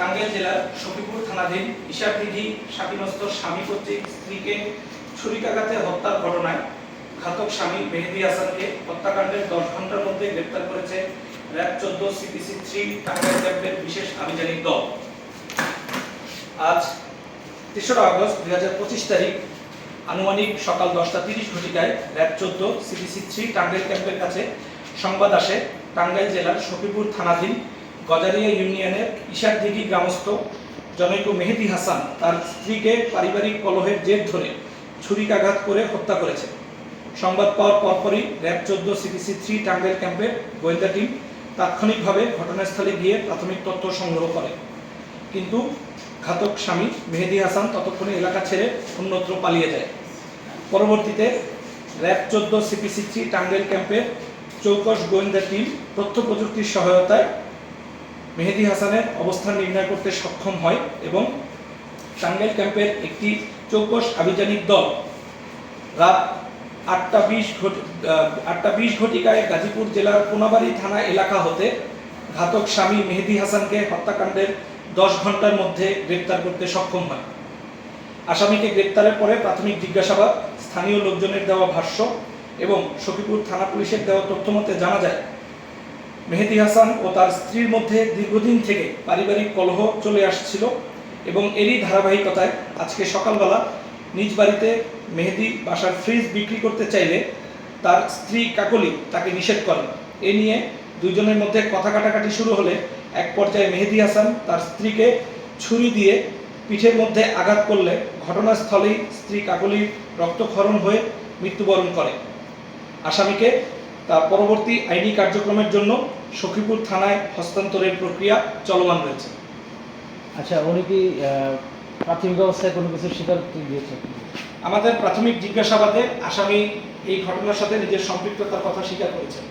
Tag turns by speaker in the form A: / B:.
A: টাঙ্গাইল জেলার সফিপুর থানাধীন ইশারদিঘি স্বাধীনস্থ স্বামী কর্তৃক স্ত্রীকে ছুরিকাঘাতে হত্যার ঘটনায় ঘাতক স্বামী মেহেদি হাসানকে হত্যাকাণ্ডের দশ ঘণ্টার মধ্যে গ্রেপ্তার করেছে র্যাব চোদ্দ সিপিসি থ্রি টাঙ্গাইল ক্যাম্পের বিশেষ আভিযানিক দল। আজ তেসরা আগস্ট দুই হাজার পঁচিশ তারিখ আনুমানিক সকাল দশটা তিরিশ ঘটিকায় র্যাব চোদ্দ সিপিসি থ্রি টাঙ্গাইল ক্যাম্পের কাছে সংবাদ আসে টাঙ্গাইল জেলার সফিপুর থানাধীন গজারিয়া ইউনিয়নের ইশারদিঘি গ্রামস্থ জনৈক মেহেদি হাসান তার স্ত্রীকে পারিবারিক কলহের জের ধরে ছুরিকাঘাত করে হত্যা করেছে। সংবাদ পাওয়ার পরপরই র্যাব চোদ্দ সিপিসি থ্রি টাঙ্গেল ক্যাম্পের গোয়েন্দা টিম তাৎক্ষণিকভাবে ঘটনাস্থলে গিয়ে প্রাথমিক তথ্য সংগ্রহ করে। কিন্তু ঘাতক স্বামী মেহেদি হাসান ততক্ষণে এলাকা ছেড়ে অন্যত্র পালিয়ে যায়। পরবর্তীতে র্যাব চোদ্দ সিপিসি থ্রি টাঙ্গেল ক্যাম্পের চৌকশ গোয়েন্দা টিম তথ্য প্রযুক্তির সহায়তায় মেহেদি হাসানের অবস্থান নির্ণয় করতে সক্ষম হয় এবং টাঙ্গাইল ক্যাম্পের একটি চৌকস আভিযানিক দল রাত আটটা বিশ আটটা বিশ ঘটিকায় গাজীপুর জেলার কোনাবাড়ি থানা এলাকা হতে ঘাতক স্বামী মেহেদি হাসানকে হত্যাকাণ্ডের দশ ঘণ্টার মধ্যে গ্রেপ্তার করতে সক্ষম হয়। আসামিকে গ্রেপ্তারের পরে প্রাথমিক জিজ্ঞাসাবাদ, স্থানীয় লোকজনের দেওয়া ভাষ্য এবং সখীপুর থানা পুলিশের দেওয়া তথ্য মতে জানা যায় মেহেদি হাসান ও তার স্ত্রীর মধ্যে দীর্ঘদিন থেকে পারিবারিক কলহ চলে আসছিল এবং এরই ধারাবাহিকতায় আজকে সকালবেলা নিজ বাড়িতে মেহেদি বাসার ফ্রিজ বিক্রি করতে চাইলে তার স্ত্রী কাকলি তাকে নিষেধ করেন। এ নিয়ে দুজনের মধ্যে কথা কাটাকাটি শুরু হলে এক পর্যায়ে মেহেদি হাসান তার স্ত্রীকে ছুরি দিয়ে পিঠের মধ্যে আঘাত করলে ঘটনাস্থলেই স্ত্রী কাকলির রক্তক্ষরণ হয়ে মৃত্যুবরণ করে। আসামিকে তার পরবর্তী আইনি কার্যক্রমের জন্য সখীপুর থানায় হস্তান্তরের প্রক্রিয়া চলমান রয়েছে।
B: আচ্ছা উনি কি প্রাথমিক অবস্থায় কোনো কিছু স্বীকারোক্তি দিয়েছে
A: আমাদের প্রাথমিক জিজ্ঞাসাবাদে আসামি এই ঘটনার সাথে নিজের সম্পৃক্ততার কথা স্বীকার করেছেন।